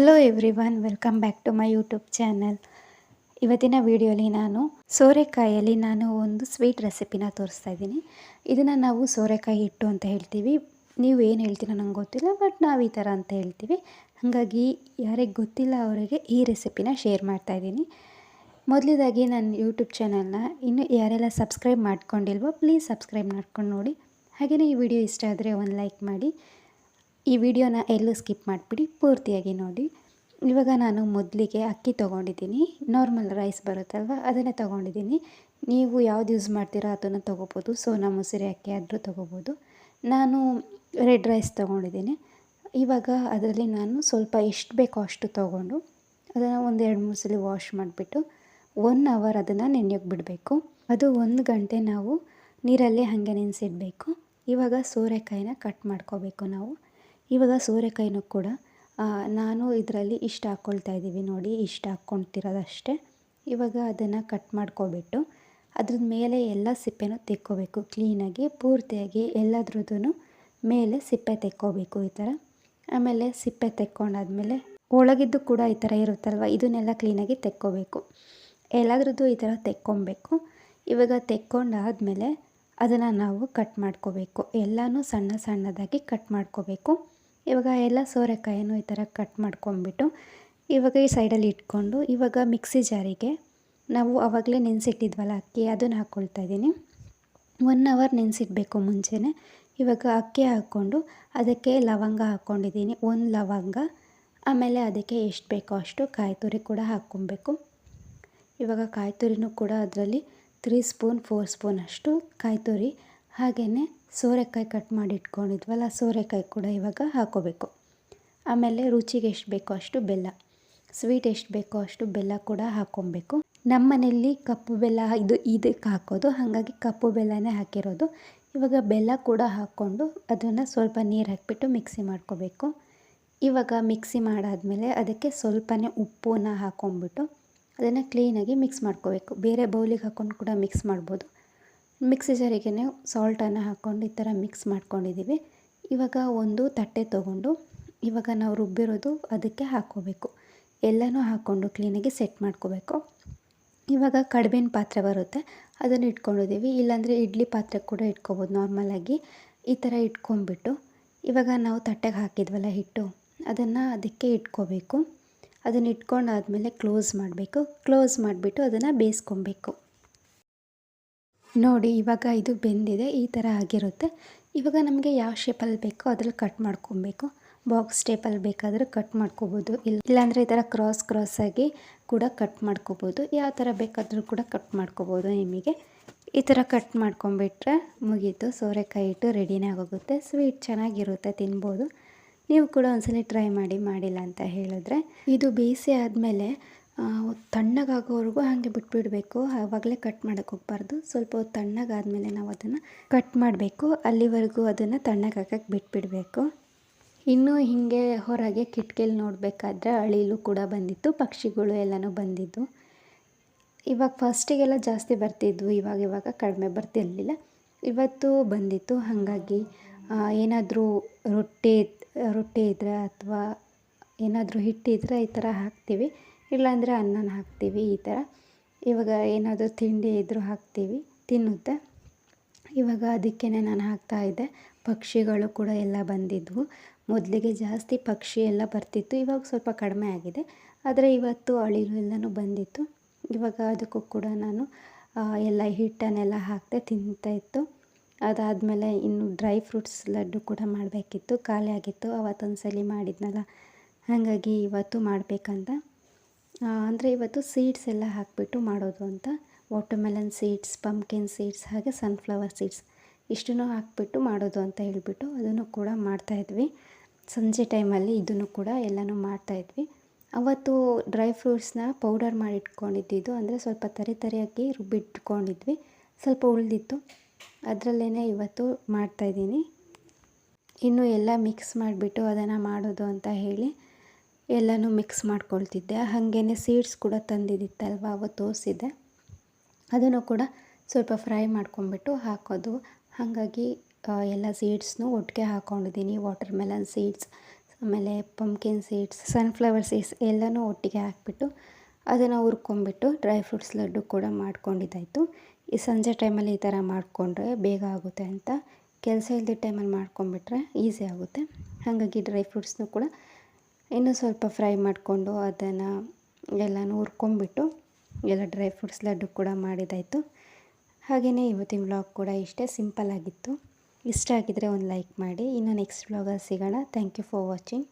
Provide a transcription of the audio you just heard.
Everyone welcome back to my YouTube channel ಇವತ್ತಿನ ವಿಡಿಯೋಲಿ ನಾನು ಸೋರೆಕಾಯಲ್ಲಿ ನಾನು ಒಂದು ಸ್ವೀಟ್ ರೆಸಿಪಿನ ತೋರಿಸ್ತಾ ಇದ್ದೀನಿ. ಇದನ್ನು ನಾವು ಸೋರೆಕಾಯಿ ಹಿಟ್ಟು ಅಂತ ಹೇಳ್ತೀವಿ. ನೀವು ಏನು ಹೇಳ್ತೀರ ನಂಗೆ ಗೊತ್ತಿಲ್ಲ ಬಟ್ ನಾವು ಈ ಥರ ಅಂತ ಹೇಳ್ತೀವಿ. ಹಾಗಾಗಿ ಯಾರಿಗೆ ಗೊತ್ತಿಲ್ಲ ಅವರಿಗೆ ಈ ರೆಸಿಪಿನ ಶೇರ್ ಮಾಡ್ತಾ ಇದ್ದೀನಿ. ಮೊದಲದಾಗಿ ನನ್ನ ಯೂಟ್ಯೂಬ್ ಚಾನಲ್ನ ಇನ್ನು ಯಾರೆಲ್ಲ ಸಬ್ಸ್ಕ್ರೈಬ್ ಮಾಡ್ಕೊಂಡಿಲ್ವೋ ಪ್ಲೀಸ್ ಸಬ್ಸ್ಕ್ರೈಬ್ ಮಾಡ್ಕೊಂಡು ನೋಡಿ. ಹಾಗೆಯೇ ಈ ವಿಡಿಯೋ ಇಷ್ಟ ಆದರೆ ಒಂದು ಲೈಕ್ ಮಾಡಿ. ಈ ವಿಡಿಯೋನ ಎಲ್ಲೂ ಸ್ಕಿಪ್ ಮಾಡಿಬಿಡಿ, ಪೂರ್ತಿಯಾಗಿ ನೋಡಿ. ಇವಾಗ ನಾನು ಮೊದಲಿಗೆ ಅಕ್ಕಿ ತೊಗೊಂಡಿದ್ದೀನಿ. ನಾರ್ಮಲ್ ರೈಸ್ ಬರುತ್ತಲ್ವ, ಅದನ್ನೇ ತೊಗೊಂಡಿದ್ದೀನಿ. ನೀವು ಯಾವ್ದು ಯೂಸ್ ಮಾಡ್ತೀರೋ ಅದನ್ನು ತೊಗೋಬೋದು. ಸೋನಾ ಮೊಸರಿ ಅಕ್ಕಿ ಆದರೂ ತೊಗೋಬೋದು. ನಾನು ರೆಡ್ ರೈಸ್ ತೊಗೊಂಡಿದ್ದೀನಿ. ಇವಾಗ ಅದರಲ್ಲಿ ನಾನು ಸ್ವಲ್ಪ ಎಷ್ಟು ಬೇಕೋ ಅಷ್ಟು ತೊಗೊಂಡು ಅದನ್ನು ಒಂದು ಎರಡು ಮೂರು ಸಲ ವಾಶ್ ಮಾಡಿಬಿಟ್ಟು ಒನ್ ಅವರ್ ಅದನ್ನು ನೆನೆಯೋಕೆ ಬಿಡಬೇಕು. ಅದು ಒಂದು ಗಂಟೆ ನಾವು ನೀರಲ್ಲಿ ಹಾಗೆ ನೆನೆಸಿಡಬೇಕು. ಇವಾಗ ಸೋರೆಕಾಯಿನ ಕಟ್ ಮಾಡ್ಕೋಬೇಕು ನಾವು. ಇವಾಗ ಸೋರೆಕಾಯಿನೂ ಕೂಡ ನಾನು ಇದರಲ್ಲಿ ಇಷ್ಟು ಹಾಕ್ಕೊಳ್ತಾ ಇದ್ದೀವಿ ನೋಡಿ, ಇಷ್ಟು ಹಾಕ್ಕೊಳ್ತಿರೋದಷ್ಟೇ. ಇವಾಗ ಅದನ್ನು ಕಟ್ ಮಾಡ್ಕೊಬಿಟ್ಟು ಅದ್ರ ಮೇಲೆ ಎಲ್ಲ ಸಿಪ್ಪೆನೂ ತೆಕ್ಕೋಬೇಕು. ಕ್ಲೀನಾಗಿ, ಪೂರ್ತಿಯಾಗಿ ಎಲ್ಲದ್ರದ್ದು ಮೇಲೆ ಸಿಪ್ಪೆ ತೆಕ್ಕೋಬೇಕು ಈ ಥರ. ಆಮೇಲೆ ಸಿಪ್ಪೆ ತೆಕ್ಕೊಂಡಾದ್ಮೇಲೆ ಒಳಗಿದ್ದು ಕೂಡ ಈ ಥರ ಇರುತ್ತಲ್ವ, ಇದನ್ನೆಲ್ಲ ಕ್ಲೀನಾಗಿ ತೆಕ್ಕೋಬೇಕು. ಎಲ್ಲದ್ರದ್ದು ಈ ಥರ ತೆಕ್ಕೊಬೇಕು. ಇವಾಗ ತೆಕ್ಕೊಂಡಾದಮೇಲೆ ಅದನ್ನು ನಾವು ಕಟ್ ಮಾಡ್ಕೋಬೇಕು. ಎಲ್ಲನೂ ಸಣ್ಣ ಸಣ್ಣದಾಗಿ ಕಟ್ ಮಾಡ್ಕೋಬೇಕು. ಇವಾಗ ಎಲ್ಲ ಸೋರೆಕಾಯನ್ನು ಈ ಥರ ಕಟ್ ಮಾಡ್ಕೊಂಬಿಟ್ಟು ಇವಾಗ ಈ ಸೈಡಲ್ಲಿ ಇಟ್ಕೊಂಡು ಇವಾಗ ಮಿಕ್ಸಿ ಜಾರಿಗೆ ನಾವು ಆವಾಗಲೇ ನೆನೆಸಿಟ್ಟಿದ್ವಲ್ಲ ಅಕ್ಕಿ, ಅದನ್ನು ಹಾಕ್ಕೊಳ್ತಾ ಇದ್ದೀನಿ. ಒನ್ ಅವರ್ ನೆನೆಸಿಡ್ಬೇಕು ಮುಂಚೆನೇ. ಇವಾಗ ಅಕ್ಕಿ ಹಾಕ್ಕೊಂಡು ಅದಕ್ಕೆ ಲವಂಗ ಹಾಕ್ಕೊಂಡಿದ್ದೀನಿ, ಒಂದು ಲವಂಗ. ಆಮೇಲೆ ಅದಕ್ಕೆ ಎಷ್ಟು ಬೇಕೋ ಅಷ್ಟು ಕಾಯಿ ತುರಿ ಕೂಡ ಹಾಕ್ಕೊಬೇಕು. ಇವಾಗ ಕಾಯಿ ತುರಿನೂ ಕೂಡ ಅದರಲ್ಲಿ ತ್ರೀ ಸ್ಪೂನ್ ಫೋರ್ ಸ್ಪೂನ್ ಅಷ್ಟು ಕಾಯಿ ತುರಿ ಹಾಗೆಯೇ ಸೋರೆಕಾಯಿ ಕಟ್ ಮಾಡಿ ಇಟ್ಕೊಂಡಿದ್ವಲ್ಲ, ಸೋರೆಕಾಯಿ ಕೂಡ ಇವಾಗ ಹಾಕೋಬೇಕು. ಆಮೇಲೆ ರುಚಿಗೆ ಎಷ್ಟು ಬೇಕೋ ಅಷ್ಟು ಬೆಲ್ಲ. ಸ್ವೀಟ್ ಎಷ್ಟು ಬೇಕೋ ಅಷ್ಟು ಬೆಲ್ಲ ಕೂಡ ಹಾಕ್ಕೊಬೇಕು ನಮ್ಮ ಮನೆಯಲ್ಲಿ ಕಪ್ಪು ಬೆಲ್ಲ, ಇದು ಇದಕ್ಕೆ ಹಾಕೋದು, ಹಾಗಾಗಿ ಕಪ್ಪು ಬೆಲ್ಲನೇ ಹಾಕಿರೋದು. ಇವಾಗ ಬೆಲ್ಲ ಕೂಡ ಹಾಕ್ಕೊಂಡು ಅದನ್ನು ಸ್ವಲ್ಪ ನೀರು ಹಾಕಿಬಿಟ್ಟು ಮಿಕ್ಸಿ ಮಾಡ್ಕೋಬೇಕು. ಇವಾಗ ಮಿಕ್ಸಿ ಮಾಡಾದಮೇಲೆ ಅದಕ್ಕೆ ಸ್ವಲ್ಪನೇ ಉಪ್ಪನ್ನು ಹಾಕ್ಕೊಂಬಿಟ್ಟು ಅದನ್ನು ಕ್ಲೀನಾಗಿ ಮಿಕ್ಸ್ ಮಾಡ್ಕೋಬೇಕು. ಬೇರೆ ಬೌಲಿಗೆ ಹಾಕ್ಕೊಂಡು ಕೂಡ ಮಿಕ್ಸ್ ಮಾಡ್ಬೋದು. ಮಿಕ್ಸಿ ಜಾರಿಗೆ ಸಾಲ್ಟನ್ನು ಹಾಕ್ಕೊಂಡು ಈ ಥರ ಮಿಕ್ಸ್ ಮಾಡ್ಕೊಂಡಿದ್ದೀವಿ. ಇವಾಗ ಒಂದು ತಟ್ಟೆ ತೊಗೊಂಡು ಇವಾಗ ನಾವು ರುಬ್ಬಿರೋದು ಅದಕ್ಕೆ ಹಾಕ್ಕೋಬೇಕು. ಎಲ್ಲನೂ ಹಾಕ್ಕೊಂಡು ಕ್ಲೀನಾಗಿ ಸೆಟ್ ಮಾಡ್ಕೋಬೇಕು. ಇವಾಗ ಕಡ್ಬೇನ ಪಾತ್ರೆ ಬರುತ್ತೆ, ಅದನ್ನು ಇಟ್ಕೊಂಡಿದ್ದೀವಿ. ಇಲ್ಲಾಂದರೆ ಇಡ್ಲಿ ಪಾತ್ರೆ ಕೂಡ ಇಟ್ಕೋಬೋದು ನಾರ್ಮಲಾಗಿ. ಈ ಥರ ಇಟ್ಕೊಂಡ್ಬಿಟ್ಟು ಇವಾಗ ನಾವು ತಟ್ಟೆಗೆ ಹಾಕಿದ್ವಲ್ಲ ಹಿಟ್ಟು, ಅದನ್ನು ಅದಕ್ಕೆ ಇಟ್ಕೋಬೇಕು. ಅದನ್ನು ಇಟ್ಕೊಂಡಾದಮೇಲೆ ಕ್ಲೋಸ್ ಮಾಡಬೇಕು. ಕ್ಲೋಸ್ ಮಾಡಿಬಿಟ್ಟು ಅದನ್ನು ಬೇಯಿಸ್ಕೊಬೇಕು. ನೋಡಿ, ಇವಾಗ ಇದು ಬೆಂದಿದೆ, ಈ ಥರ ಆಗಿರುತ್ತೆ. ಇವಾಗ ನಮಗೆ ಯಾವ ಶೇಪಲ್ಲಿ ಬೇಕೋ ಅದ್ರಲ್ಲಿ ಕಟ್ ಮಾಡ್ಕೊಬೇಕು. ಬಾಕ್ಸ್ ಟೇಪಲ್ಲಿ ಬೇಕಾದರೂ ಕಟ್ ಮಾಡ್ಕೋಬೋದು. ಇಲ್ಲ ಇಲ್ಲಾಂದರೆ ಈ ಥರ ಕ್ರಾಸ್ ಕ್ರಾಸಾಗಿ ಕೂಡ ಕಟ್ ಮಾಡ್ಕೋಬೋದು. ಯಾವ ಥರ ಬೇಕಾದರೂ ಕೂಡ ಕಟ್ ಮಾಡ್ಕೋಬೋದು ನಿಮಗೆ. ಈ ಥರ ಕಟ್ ಮಾಡ್ಕೊಂಬಿಟ್ರೆ ಮುಗೀತು. ಸೋರೆಕಾಯಿ ಇಟ್ಟು ರೆಡಿನೇ ಆಗೋಗುತ್ತೆ. ಸ್ವೀಟ್ ಚೆನ್ನಾಗಿರುತ್ತೆ, ತಿನ್ಬೋದು. ನೀವು ಕೂಡ ಒಂದ್ಸಲ ಟ್ರೈ ಮಾಡಿ, ಮಾಡಿಲ್ಲ ಅಂತ ಹೇಳಿದ್ರೆ. ಇದು ಬೇಯಿಸಿ ಆದಮೇಲೆ ತಣ್ಣಗಾಗೋವರೆಗೂ ಹಾಗೆ ಬಿಟ್ಬಿಡಬೇಕು. ಆವಾಗಲೇ ಕಟ್ ಮಾಡೋಕ್ಕೆ ಹೋಗ್ಬಾರ್ದು. ಸ್ವಲ್ಪ ಹೊತ್ತು ತಣ್ಣಗಾದಮೇಲೆ ನಾವು ಅದನ್ನು ಕಟ್ ಮಾಡಬೇಕು. ಅಲ್ಲಿವರೆಗೂ ಅದನ್ನು ತಣ್ಣಗಾಗಕ್ಕೆ ಬಿಟ್ಬಿಡಬೇಕು. ಇನ್ನೂ ಹೀಗೆ ಹೊರಗೆ ಕಿಟಕಿಲಿ ನೋಡಬೇಕಾದ್ರೆ ಅಳಿಲು ಕೂಡ ಬಂದಿತ್ತು. ಪಕ್ಷಿಗಳು ಎಲ್ಲನೂ ಬಂದಿದ್ದು. ಇವಾಗ ಫಸ್ಟಿಗೆಲ್ಲ ಜಾಸ್ತಿ ಬರ್ತಿದ್ವು. ಇವಾಗ ಇವಾಗ ಕಡಿಮೆ ಬರ್ತಿರಲಿಲ್ಲ. ಇವತ್ತು ಬಂದಿತ್ತು. ಹಾಗಾಗಿ ಏನಾದರೂ ರೊಟ್ಟಿ ರೊಟ್ಟಿ ಇದ್ದರೆ ಅಥವಾ ಏನಾದರೂ ಹಿಟ್ಟಿದ್ದರೆ ಈ ಥರ ಹಾಕ್ತೀವಿ. ಇಲ್ಲಾಂದರೆ ಅನ್ನನ ಹಾಕ್ತೀವಿ ಈ ಥರ. ಇವಾಗ ಏನಾದರೂ ತಿಂಡಿ ಇದ್ದರೂ ಹಾಕ್ತೀವಿ, ತಿನ್ನುತ್ತೆ. ಇವಾಗ ಅದಕ್ಕೇ ನಾನು ಹಾಕ್ತಾಯಿದ್ದೆ ಪಕ್ಷಿಗಳು ಕೂಡ ಎಲ್ಲ ಬಂದಿದ್ವು. ಮೊದಲಿಗೆ ಜಾಸ್ತಿ ಪಕ್ಷಿ ಎಲ್ಲ ಬರ್ತಿತ್ತು, ಇವಾಗ ಸ್ವಲ್ಪ ಕಡಿಮೆ ಆಗಿದೆ. ಆದರೆ ಇವತ್ತು ಅಳಿಲು ಎಲ್ಲನೂ ಬಂದಿತ್ತು. ಇವಾಗ ಅದಕ್ಕೂ ಕೂಡ ನಾನು ಎಲ್ಲ ಹಿಟ್ಟನ್ನೆಲ್ಲ ಹಾಕಿದೆ ತಿಂತಾಯಿತ್ತು ಅದಾದಮೇಲೆ ಇನ್ನು ಡ್ರೈ ಫ್ರೂಟ್ಸ್ ಲಡ್ಡು ಕೂಡ ಮಾಡಬೇಕಿತ್ತು. ಖಾಲಿ ಆಗಿತ್ತು ಅವತ್ತೊಂದು ಸಲ ಮಾಡಿದ್ನಲ್ಲ. ಹಾಗಾಗಿ ಇವತ್ತು ಮಾಡಬೇಕಂತ ಅಂದರೆ ಇವತ್ತು ಸೀಡ್ಸ್ ಎಲ್ಲ ಹಾಕಿಬಿಟ್ಟು ಮಾಡೋದು ಅಂತ. ವಾಟರ್ಮೆಲನ್ ಸೀಡ್ಸ್ ಪಂಪ್ಕಿನ್ ಸೀಡ್ಸ್ ಹಾಗೆ ಸನ್ಫ್ಲವರ್ ಸೀಡ್ಸ್ ಇಷ್ಟನ್ನು ಹಾಕಿಬಿಟ್ಟು ಮಾಡೋದು ಅಂತ ಹೇಳಿಬಿಟ್ಟು ಅದನ್ನು ಕೂಡ ಮಾಡ್ತಾಯಿದ್ವಿ ಸಂಜೆ ಟೈಮಲ್ಲಿ ಇದನ್ನು ಕೂಡ ಎಲ್ಲನೂ ಮಾಡ್ತಾಯಿದ್ವಿ ಅವತ್ತು ಡ್ರೈ ಫ್ರೂಟ್ಸ್ನ ಪೌಡರ್ ಮಾಡಿ ಇಟ್ಕೊಂಡಿದ್ದು ಅಂದರೆ ಸ್ವಲ್ಪ ತರಿ ತರಿಯಾಗಿ ರುಬ್ಬಿಟ್ಕೊಂಡಿದ್ವಿ. ಸ್ವಲ್ಪ ಉಳಿದಿತ್ತು. ಅದರಲ್ಲೇ ಇವತ್ತು ಮಾಡ್ತಾಯಿದ್ದೀನಿ ಇನ್ನು ಎಲ್ಲ ಮಿಕ್ಸ್ ಮಾಡಿಬಿಟ್ಟು ಅದನ್ನು ಮಾಡೋದು ಅಂತ ಹೇಳಿ ಎಲ್ಲನೂ ಮಿಕ್ಸ್ ಮಾಡ್ಕೊಳ್ತಿದ್ದೆ. ಹಾಗೇ ಸೀಡ್ಸ್ ಕೂಡ ತಂದಿದ್ದಿತ್ತಲ್ವ ಅವತ್ತು ಓಸಿದೆ ಅದನ್ನು ಕೂಡ ಸ್ವಲ್ಪ ಫ್ರೈ ಮಾಡ್ಕೊಂಬಿಟ್ಟು ಹಾಕೋದು. ಹಾಗಾಗಿ ಎಲ್ಲ ಸೀಡ್ಸ್ನು ಒಟ್ಟಿಗೆ ಹಾಕ್ಕೊಂಡಿದ್ದೀನಿ ವಾಟರ್ ಮೆಲನ್ ಸೀಡ್ಸ್ ಆಮೇಲೆ ಪಂಪ್ಕಿನ್ ಸೀಡ್ಸ್ ಸನ್ಫ್ಲವರ್ ಸೀಡ್ಸ್ ಎಲ್ಲನೂ ಒಟ್ಟಿಗೆ ಹಾಕ್ಬಿಟ್ಟು ಅದನ್ನು ಹುರ್ಕೊಂಬಿಟ್ಟು ಡ್ರೈ ಫ್ರೂಟ್ಸ್ ಲಡ್ಡು ಕೂಡ ಮಾಡ್ಕೊಂಡಿದ್ದಾಯಿತು. ಈ ಸಂಜೆ ಟೈಮಲ್ಲಿ ಈ ಥರ ಮಾಡಿಕೊಂಡ್ರೆ ಬೇಗ ಆಗುತ್ತೆ ಅಂತ. ಕೆಲಸ ಇಲ್ಲದ ಟೈಮಲ್ಲಿ ಮಾಡ್ಕೊಂಬಿಟ್ರೆ ಈಸಿ ಆಗುತ್ತೆ. ಹಾಗಾಗಿ ಡ್ರೈ ಫ್ರೂಟ್ಸ್ನು ಕೂಡ ಇನ್ನೂ ಸ್ವಲ್ಪ ಫ್ರೈ ಮಾಡಿಕೊಂಡು ಅದನ್ನು ಎಲ್ಲನೂ ಹುರ್ಕೊಂಬಿಟ್ಟು ಎಲ್ಲ ಡ್ರೈ ಫ್ರೂಟ್ಸ್ ಲಡ್ಡು ಕೂಡ ಮಾಡಿದ್ದಾಯಿತು ಹಾಗೆಯೇ ಇವತ್ತಿನ ವ್ಲಾಗ್ ಕೂಡ ಇಷ್ಟೇ ಸಿಂಪಲ್ ಆಗಿತ್ತು. ಇಷ್ಟ ಆಗಿದ್ದರೆ ಒಂದು ಲೈಕ್ ಮಾಡಿ. ಇನ್ನು ನೆಕ್ಸ್ಟ್ ವ್ಲಾಗಲ್ಲಿ ಸಿಗೋಣ. Thank you for watching.